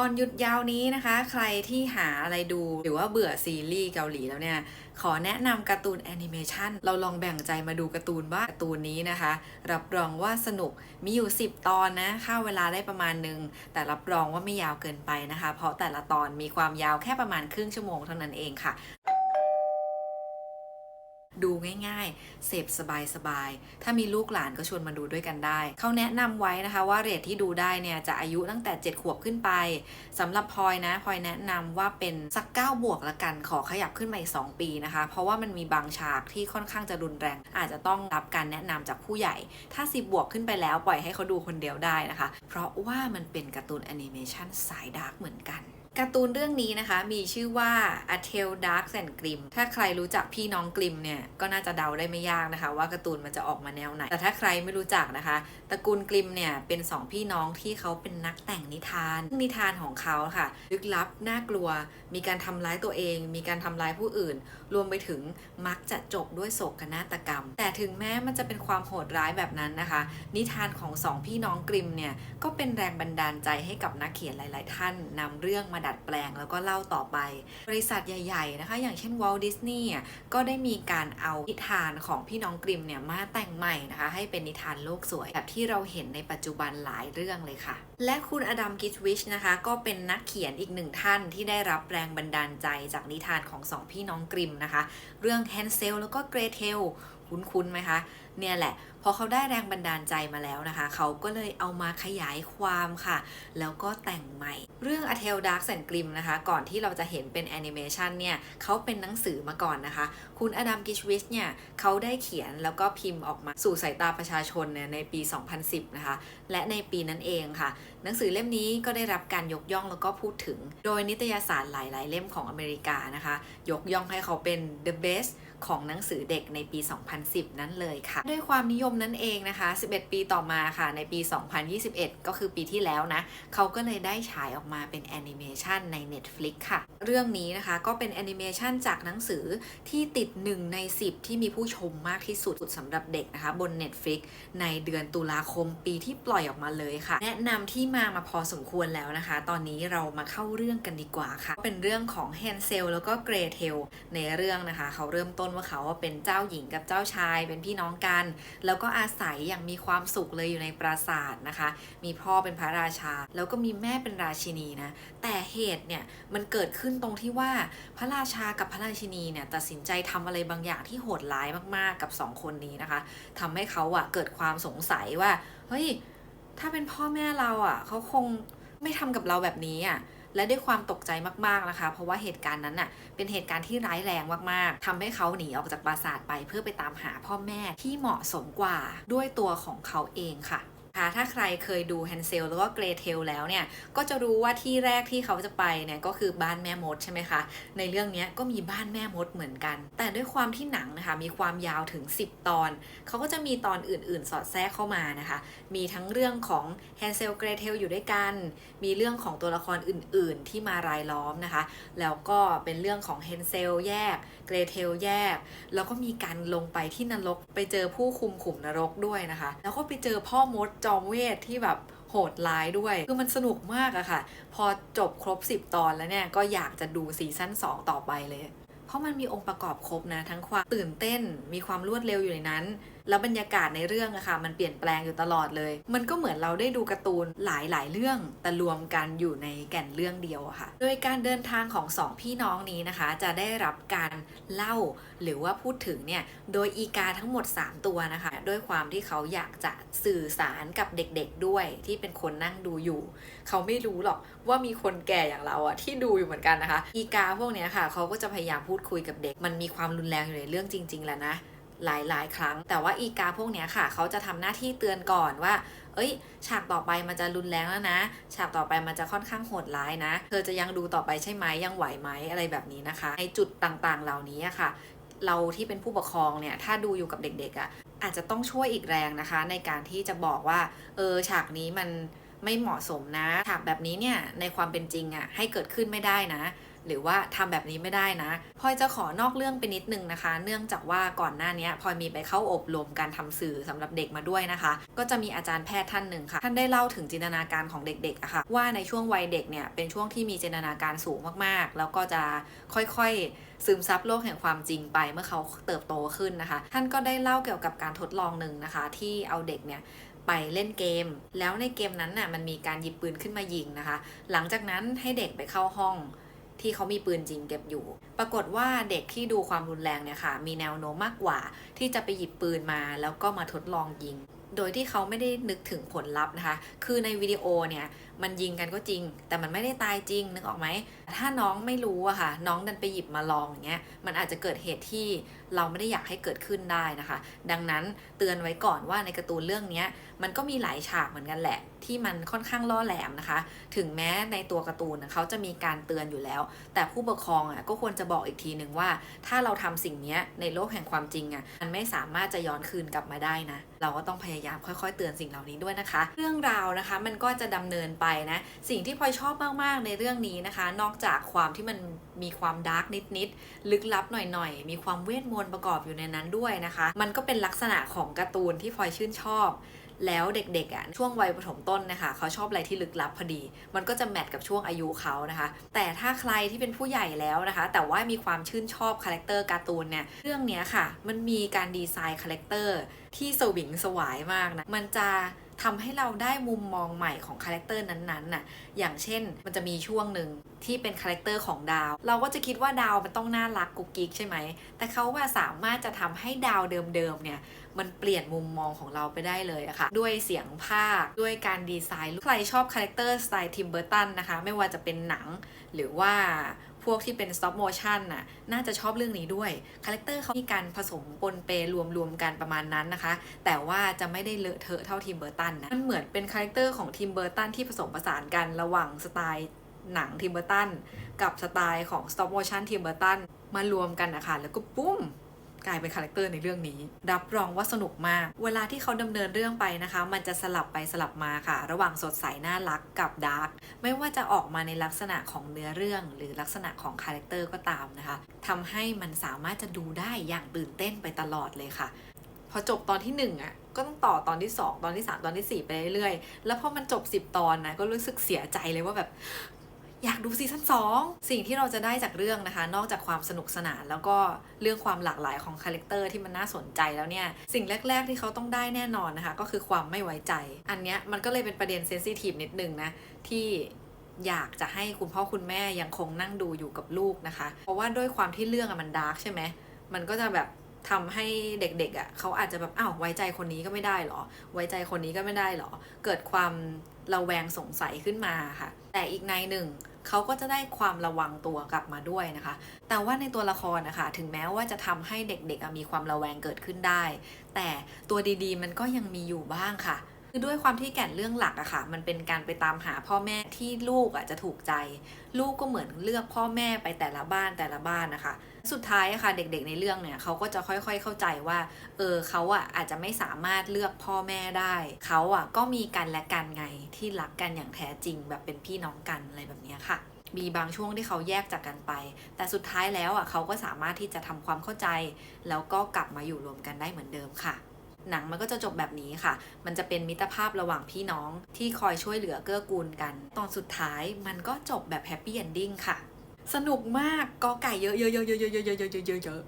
ก่อนหยุดยาวนี้นะคะ ใครที่หาอะไรดูหรือว่าเบื่อซีรีส์เกาหลีแล้วเนี่ย ขอแนะนำการ์ตูนแอนิเมชันเราลองแบ่งใจมาดูการ์ตูนว่าการ์ตูนนี้นะคะ รับรองว่าสนุกมีอยู่ 10 ตอนนะค่าเวลาได้ประมาณหนึ่งแต่รับรองว่าไม่ยาวเกินไปนะคะ เพราะแต่ละตอนมีความยาวแค่ประมาณครึ่งชั่วโมงเท่านั้นเองค่ะ ดูง่ายๆ เสพสบายๆ ถ้ามีลูกหลานก็ชวนมาดูด้วยกันได้ เขาแนะนำไว้นะคะว่าเรทที่ดูได้เนี่ยจะอายุตั้งแต่ 7 ขวบขึ้นไปสำหรับพลอยนะพลอยแนะนำว่าเป็นสัก 9 บวกละกันขอขยับขึ้นมาอีก2ปีนะคะ เพราะว่ามันมีบางฉากที่ค่อนข้างจะรุนแรง อาจจะต้องรับการแนะนำจากผู้ใหญ่ ถ้า 10 บวกขึ้นไปแล้วปล่อยให้เขาดูคนเดียวได้นะคะ เพราะว่ามันเป็นการ์ตูนแอนิเมชันสายดาร์กเหมือนกัน การ์ตูนเรื่องนี้นะคะมีชื่อว่า A Tale Dark and Grim ถ้าใครรู้จักพี่น้องกริมเนี่ยก็น่าจะเดาได้ไม่ยากนะคะ ว่าการ์ตูนมันจะออกมาแนวไหน แต่ถ้าใครไม่รู้จักนะคะตระกูลกริมเนี่ยเป็นสองพี่น้องที่เขาเป็นนักแต่งนิทาน นิทานของเขาค่ะลึกลับน่ากลัว มีการทำร้ายตัวเอง มีการทำร้ายผู้อื่น รวมไปถึงมักจะจบด้วยโศกนาฏกรรม แต่ถึงแม้มันจะเป็นความโหดร้ายแบบนั้นนะคะ นิทานของสองพี่น้องกริมเนี่ยก็เป็นแรงบันดาลใจให้กับนักเขียนหลาย ๆ ท่านนำเรื่องมาดัดแปลงแล้วก็เล่าต่อไป บริษัทใหญ่ๆนะคะ อย่างเช่นวอลดิสนีย์ก็ได้มีการเอานิทานของพี่น้องกริมเนี่ยมาแต่งใหม่นะคะ ให้เป็นนิทานโลกสวย แบบที่เราเห็นในปัจจุบันหลายเรื่องเลยค่ะ และคุณอดัมกิชวิชนะคะ ก็เป็นนักเขียนอีกหนึ่งท่านที่ได้รับแรงบันดาลใจจากนิทานของสองพี่น้องกริมนะคะ เรื่องแฮนเซลแล้วก็เกรเทลคุ้นๆไหมคะ เนี่ยแหละพอเขาได้แรงบันดาลใจมาแล้วนะคะ เขาก็เลยเอามาขยายความค่ะ แล้วก็แต่งใหม่ เรื่อง A Tale Dark and Grim นะคะ ก่อนที่เราจะเห็นเป็นแอนิเมชันเนี่ยเขาเป็นหนังสือมาก่อนนะคะ คุณอดัมกิชวิชเนี่ยเขาได้เขียนแล้วก็พิมพ์ออกมาสู่สายตาประชาชนเนี่ยในปี 2010 นะคะ และในปีนั้นเองค่ะ หนังสือเล่มนี้ก็ได้รับการยกย่องแล้วก็พูดถึง โดยนิตยสารหลาย ๆ เล่มของอเมริกานะคะ ยกย่องให้เขาเป็น the best ของหนังสือเด็กในปี 2010 นั้นเลยค่ะด้วยความนิยมนั้นเองนะคะ 11 ปีต่อมาค่ะ ในปี 2021 ก็คือปีที่แล้วนะ เขาก็เลยได้ฉายออกมาเป็นแอนิเมชันใน Netflix ค่ะ เรื่องนี้นะคะก็เป็นแอนิเมชันจากหนังสือที่ติด 1 ใน 10 ที่มีผู้ชมมากที่สุดสำหรับเด็กนะคะบน Netflix ในเดือนตุลาคมปีที่ปล่อยออกมาเลยค่ะ แนะนำที่มามาพอสมควรแล้วนะคะ ตอนนี้เรามาเข้าเรื่องกันดีกว่าค่ะ เป็นเรื่องของแฮนเซลแล้วก็เกรเทลในเรื่องนะคะ เขาเริ่มต้นว่าเขาเป็นเจ้าหญิงกับเจ้าชายเป็นพี่น้องกันแล้วก็อาศัยอย่างมีความสุขเลยอยู่ในปราสาทนะคะ มีพ่อเป็นพระราชา แล้วก็มีแม่เป็นราชินีนะ แต่เหตุเนี่ยมันเกิดขึ้นตรงที่ว่าพระราชากับพระราชินีเนี่ยตัดสินใจทำอะไรบางอย่างที่โหดร้ายมากๆกับสองคนนี้นะคะทำให้เขาอะเกิดความสงสัยว่า เฮ้ย ถ้าเป็นพ่อแม่เราอะเขาคงไม่ทำกับเราแบบนี้อะ และด้วยความตกใจมากๆนะคะ เพราะว่าเหตุการณ์นั้นน่ะเป็นเหตุการณ์ที่ร้ายแรงมากๆทำให้เขาหนีออกจากปราสาทไปเพื่อไปตามหาพ่อแม่ที่เหมาะสมกว่าด้วยตัวของเขาเองค่ะ ถ้าใครเคยดูแฮนเซลแล้วก็เกรเทลแล้วเนี่ยก็จะรู้ว่าที่แรกที่เขาจะไปเนี่ยก็คือบ้านแม่มดใช่ไหมคะในเรื่องนี้ก็มีบ้านแม่มดเหมือนกัน แต่ด้วยความที่หนังนะคะมีความยาวถึง 10 ตอน เขาก็จะมีตอนอื่น ๆ สอดแทรกเข้ามานะคะ มีทั้งเรื่องของแฮนเซลเกรเทลอยู่ด้วยกัน มีเรื่องของตัวละครอื่น ๆ ที่มารายล้อมนะคะ แล้วก็เป็นเรื่องของเฮนเซลแยกเกรเทลแยก แล้วก็มีการลงไปที่นรกไปเจอผู้คุมขุมนรกด้วยนะคะ แล้วก็ไปเจอพ่อมดจอมเวทที่แบบโหดร้ายด้วย คือมันสนุกมากอะค่ะ พอจบครบ 10 ตอนแล้วเนี่ย ก็อยากจะดูซีซั่น2 ต่อไปเลย เพราะมันมีองค์ประกอบครบนะทั้งความตื่นเต้น มีความรวดเร็วอยู่ในนั้น แล้วบรรยากาศในเรื่องอะค่ะมันเปลี่ยนแปลงอยู่ตลอดเลย มันก็เหมือนเราได้ดูการ์ตูนหลายๆ เรื่องแต่รวมกันอยู่ในแก่นเรื่องเดียวอะค่ะ โดยการเดินทางของสองพี่น้องนี้นะคะ จะได้รับการเล่าหรือว่าพูดถึงเนี่ยโดยอีกาทั้งหมด 3 ตัวนะคะด้วยความที่เขาอยากจะสื่อสารกับเด็กๆด้วยที่เป็นคนนั่งดูอยู่ เขาไม่รู้หรอกว่ามีคนแก่อย่างเราอะที่ดูอยู่เหมือนกันนะคะ อีกาพวกเนี้ยค่ะเขาก็จะพยายามพูดคุยกับเด็ก มันมีความรุนแรงอยู่ในเรื่องจริง ๆแหล้วนะ หลายๆ ครั้ง แต่ว่าอีกาพวกเนี้ยค่ะ เขาจะทำหน้าที่เตือนก่อนว่า เอ้ย ฉากต่อไปมันจะรุนแรงแล้วนะ ฉากต่อไปมันจะค่อนข้างโหดร้ายนะ เธอจะยังดูต่อไปใช่ไหมยังไหวไหมอะไรแบบนี้นะคะ ในจุดต่างๆ เหล่านี้ค่ะ เราที่เป็นผู้ปกครองเนี่ย ถ้าดูอยู่กับเด็กๆอะ่ะ อาจจะต้องช่วยอีกแรงนะคะ ในการที่จะบอกว่า เออ ฉากนี้มันไม่เหมาะสมนะ ฉากแบบนี้เนี่ย ในความเป็นจริงอะ่ะ ให้เกิดขึ้นไม่ได้นะ หรือว่าทำแบบนี้ไม่ได้นะพลอยจะขอนอกเรื่องไปนิดนึงนะคะ เนื่องจากว่าก่อนหน้านี้พลอยมีไปเข้าอบรมการทำสื่อสำหรับเด็กมาด้วยนะคะ ก็จะมีอาจารย์แพทย์ท่านหนึ่งค่ะ ท่านได้เล่าถึงจินตนาการของเด็กๆอะค่ะ ว่าในช่วงวัยเด็กเนี่ยเป็นช่วงที่มีจินตนาการสูงมากๆ แล้วก็จะค่อยๆซึมซับโลกแห่งความจริงไปเมื่อเขาเติบโตขึ้นนะคะ ท่านก็ได้เล่าเกี่ยวกับการทดลองหนึ่งนะคะ ที่เอาเด็กเนี่ยไปเล่นเกม แล้วในเกมนั้นน่ะมันมีการหยิบปืนขึ้นมายิงนะคะ หลังจากนั้นให้เด็กไปเข้าห้อง ที่เขามีปืนจริงเก็บอยู่ ปรากฏว่าเด็กที่ดูความรุนแรงเนี่ยค่ะ มีแนวโน้มมากกว่า ที่จะไปหยิบปืนมาแล้วก็มาทดลองยิง โดยที่เขาไม่ได้นึกถึงผลลัพธ์นะคะ คือในวิดีโอเนี่ยมันยิงกันก็จริง แต่มันไม่ได้ตายจริงนึกออกไหม ถ้าน้องไม่รู้อะค่ะ น้องดันไปหยิบมาลองอย่างเงี้ย มันอาจจะเกิดเหตุที่เราไม่ได้อยากให้เกิดขึ้นได้นะคะ ดังนั้นเตือนไว้ก่อนว่าในการ์ตูนเรื่องนี้มันก็มีหลายฉากเหมือนกันแหละ ที่มันค่อนข้างล่อแหลมนะคะ ถึงแม้ในตัวการ์ตูนเขาจะมีการเตือนอยู่แล้ว แต่ผู้ปกครองอะก็ควรจะบอกอีกทีหนึ่งว่า ถ้าเราทำสิ่งนี้ในโลกแห่งความจริงอะมันไม่สามารถจะย้อนคืนกลับมาได้นะเราก็ต้องพยายามค่อยๆ เตือนสิ่งเหล่านี้ด้วยนะคะ เรื่องราวนะคะ มันก็จะดำเนินไปนะสิ่งที่พลอยชอบมากๆในเรื่องนี้นะคะ นอกจากความที่มันมีความดาร์กนิดๆ ลึกลับหน่อยๆ มีความเวทมนต์ประกอบอยู่ในนั้นด้วยนะคะ มันก็เป็นลักษณะของการ์ตูนที่พลอยชื่นชอบ แล้วเด็กๆอะช่วงวัยประถมต้นนะคะเขาชอบอะไรที่ลึกลับพอดี มันก็จะแมทกับช่วงอายุเขานะคะ แต่ถ้าใครที่เป็นผู้ใหญ่แล้วนะคะ แต่ว่ามีความชื่นชอบคาแรคเตอร์การ์ตูนเนี่ยเรื่องนี้ค่ะ มันมีการดีไซน์คาแรคเตอร์ที่สวิงสวายมากนะมันจะ ทำให้เราได้มุมมองใหม่ของคาแรคเตอร์นั้นๆน่ะ อย่างเช่นมันจะมีช่วงหนึ่งที่เป็นคาแรคเตอร์ของดาว เราก็จะคิดว่าดาวมันต้องน่ารักกุ๊กกิ๊กใช่ไหม แต่เขาว่าสามารถจะทำให้ดาวเดิมๆเนี่ย มันเปลี่ยนมุมมองของเราไปได้เลยอะค่ะ ด้วยเสียงภาค ด้วยการดีไซน์ ใครชอบคาแรคเตอร์สไตล์ทิมเบอร์ตันนะคะ ไม่ว่าจะเป็นหนังหรือว่า พวกที่เป็น stop motion น่ะน่าจะชอบเรื่องนี้ด้วยคาแรคเตอร์เขามีการผสมปนเปรวมๆกันประมาณนั้นนะคะ แต่ว่าจะไม่ได้เลอะเทอะเท่าทีมเบอร์ตันนะมันเหมือนเป็นคาแรคเตอร์ของทีมเบอร์ตันที่ผสมผสานกันระหว่างสไตล์หนังทีมเบอร์ตันกับสไตล์ของ stop motion ทีมเบอร์ตันมารวมกันนะคะแล้วก็ปุ้ม กลายเป็นคาแรคเตอร์ในเรื่องนี้ รับรองว่าสนุกมาก เวลาที่เขาดำเนินเรื่องไปนะคะ มันจะสลับไปสลับมาค่ะ ระหว่างสดใสน่ารักกับดาร์กไม่ว่าจะออกมาในลักษณะของเนื้อเรื่อง หรือลักษณะของคาแรคเตอร์ก็ตามนะคะทำให้มันสามารถจะดูได้อย่างตื่นเต้นไปตลอดเลยค่ะ พอจบตอนที่1อะก็ต้องต่อตอนที่ 2 ตอนที่ 3 ตอนทีสี่4 ไปเรื่อยๆ แล้วพอมันจบ 10 ตอนนะก็รู้สึกเสียใจเลยว่าแบบ อยากดูซีซั่น2 สิ่งที่เราจะได้จากเรื่องนะคะ นอกจากความสนุกสนานแล้วก็เรื่องความหลากหลายของคาแรคเตอร์ที่มันน่าสนใจแล้วเนี่ย สิ่งแรก ๆ ที่เขาต้องได้แน่นอนนะคะ ก็คือความไม่ไว้ใจ อันเนี้ยมันก็เลยเป็นประเด็นเซนซิทีฟนิดนึงนะ ที่อยากจะให้คุณพ่อคุณแม่ยังคงนั่งดูอยู่กับลูกนะคะ เพราะว่าด้วยความที่เรื่องอะมันดาร์กใช่ไหมมันก็จะแบบ ทำให้เด็กๆอะ่ะเขาอาจจะแบบอ้าวไว้ใจคนนี้ก็ไม่ได้หรอ ไว้ใจคนนี้ก็ไม่ได้หรอ เกิดความระแวงสงสัยขึ้นมาค่ะ แต่อีกในหนึ่งเขาก็จะได้ความระวังตัวกลับมาด้วยนะคะ แต่ว่าในตัวละครนะคะ ถึงแม้ว่าจะทำให้เด็กๆมีความระแวงเกิดขึ้นได้ แต่ตัวดีๆ มันก็ยังมีอยู่บ้างค่ะ คือด้วยความที่แก่นเรื่องหลักอะค่ะ มันเป็นการไปตามหาพ่อแม่ที่ลูกอะจะถูกใจ ลูกก็เหมือนเลือกพ่อแม่ไปแต่ละบ้านแต่ละบ้านนะคะ สุดท้ายอะค่ะ เด็กๆในเรื่องเนี่ยเขาก็จะค่อยๆเข้าใจว่า เออเขาอะอาจจะไม่สามารถเลือกพ่อแม่ได้ เขาอะก็มีกันและกันไงที่รักกันอย่างแท้จริง แบบเป็นพี่น้องกันอะไรแบบนี้ค่ะมีบางช่วงที่เขาแยกจากกันไป แต่สุดท้ายแล้วอะเขาก็สามารถที่จะทำความเข้าใจ แล้วก็กลับมาอยู่รวมกันได้เหมือนเดิมค่ะ หนังมันก็จะจบแบบนี้ค่ะ มันจะเป็นมิตรภาพระหว่างพี่น้องที่คอยช่วยเหลือเกื้อกูลกัน ตอนสุดท้ายมันก็จบแบบแฮปปี้เอนดิ้งค่ะ สนุกมากกอไก่เยอะเยอะ